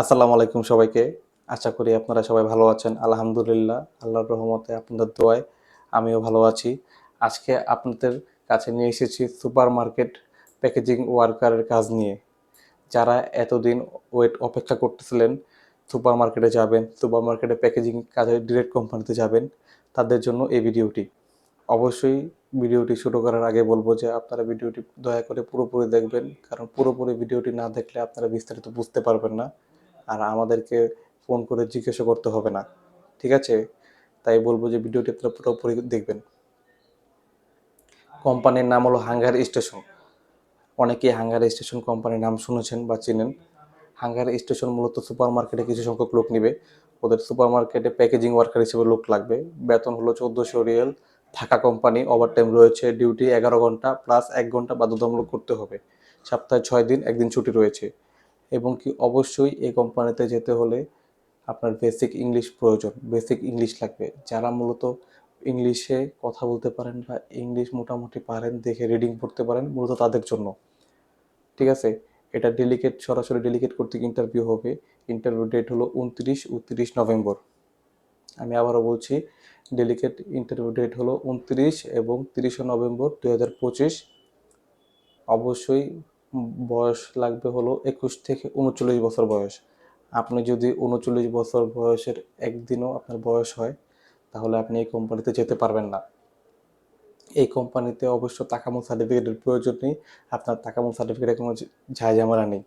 আসসালামু আলাইকুম সবাইকে। আশা করি আপনারা সবাই ভালো আছেন। আলহামদুলিল্লাহ, আল্লাহর রহমতে আপনাদের দোয়ায় আমিও ভালো আছি। আজকে আপনাদের কাছে নিয়ে এসেছি সুপার মার্কেট প্যাকেজিং ওয়ার্কারের কাজ নিয়ে। যারা এতদিন ওয়েট অপেক্ষা করতেছিলেন সুপার মার্কেটে যাবেন সুপার মার্কেটে প্যাকেজিং কাজে ডিরেক্ট কোম্পানিতে যাবেন, তাদের জন্য এই ভিডিওটি। অবশ্যই ভিডিওটি শুরু করার আগে বলব যে আপনারা ভিডিওটি দয়া করে পুরোপুরি দেখবেন, কারণ পুরোপুরি ভিডিওটি না দেখলে আপনারা বিস্তারিত বুঝতে পারবেন না। আর আমাদেরকে ফোন করে জিজ্ঞাসা করতে হবে না। ঠিক আছে? তাই বলব যে ভিডিওটি আপনারা পুরোপুরি দেখবেন। কোম্পানির নাম হলো হাঙ্গার স্টেশন। অনেকেই হাঙ্গার স্টেশন কোম্পানির নাম শুনেছেন বা চেনেন। হাঙ্গার স্টেশন মূলত সুপার মার্কেটে কিছু সংখ্যক লোক নিবে। ওদের সুপার মার্কেটে প্যাকেজিং ওয়ার্কার হিসেবে লোক লাগবে। বেতন হলো চোদ্দোশো রিয়েল। থাকা কোম্পানি ওভারটাইম রয়েছে ডিউটি এগারো ঘণ্টা প্লাস এক ঘণ্টা বাধ্যতামূলক করতে হবে। সপ্তাহে ছয় দিন, একদিন ছুটি রয়েছে। এবং কি অবশ্যই এই কোম্পানিতে যেতে হলে আপনার বেসিক ইংলিশ প্রয়োজন। বেসিক ইংলিশ লাগবে। যারা মূলত ইংলিশে কথা বলতে পারেন বা ইংলিশ মোটামুটি পারেন, দেখে রিডিং পড়তে পারেন, মূলত তাদের জন্য। ঠিক আছে? এটা ডেলিকেট সরাসরি ডেলিকেট করতে ইন্টারভিউ হবে। ইন্টারভিউ ডেট হলো উনত্রিশ ও তিরিশ নভেম্বর। আমি আবারও বলছি ডেলিকেট ইন্টারভিউ ডেট হলো উনত্রিশ এবং তিরিশে নভেম্বর দু হাজার পঁচিশ। অবশ্যই বয়স লাগবে হলো একুশ থেকে উনচল্লিশ বছর বয়স। আপনি যদি উনচল্লিশ বছর বয়সের একদিনও আপনার বয়স হয়, তাহলে আপনি এই কোম্পানিতে যেতে পারবেন না। এই কোম্পানিতে অবশ্য তাকামো সার্টিফিকেটের প্রয়োজন নেই, আপনার তাকামো সার্টিফিকেটের কোনো ঝামেলা নেই।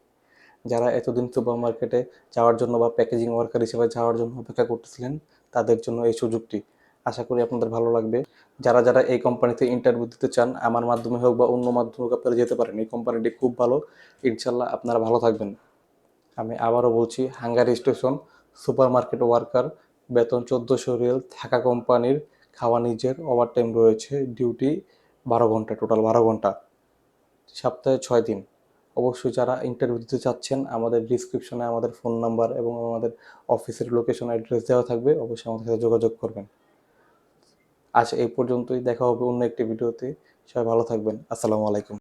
যারা এতদিন সুপার মার্কেটে যাওয়ার জন্য বা প্যাকেজিং ওয়ার্কার হিসেবে যাওয়ার জন্য অপেক্ষা করতেছিলেন, তাদের জন্য এই সুযোগটি। আশা করি আপনাদের ভালো লাগবে। যারা যারা এই কোম্পানিতে ইন্টারভিউ দিতে চান, আমার মাধ্যমে হোক বা অন্য মাধ্যমে হোক, আপনারা যেতে পারেন। এই কোম্পানিটি খুব ভালো। ইনশাল্লাহ আপনারা ভালো থাকবেন। আমি আবারও বলছি, hungry station super market worker, বেতন চোদ্দোশো রিয়েল, থাকা কোম্পানির খাওয়া নিজের ওভার টাইম রয়েছে ডিউটি বারো ঘণ্টা টোটাল বারো ঘণ্টা। সপ্তাহে ছয় দিন। অবশ্যই যারা ইন্টারভিউ দিতে চাচ্ছেন, আমাদের ডিসক্রিপশনে আমাদের ফোন নাম্বার এবং আমাদের অফিসের লোকেশন অ্যাড্রেস দেওয়া থাকবে। অবশ্যই আমাদের সাথে যোগাযোগ করবেন। আজ এই পর্যন্তই। দেখা হবে অন্য একটি ভিডিওতে। সবাই ভালো থাকবেন। আসসালামু আলাইকুম।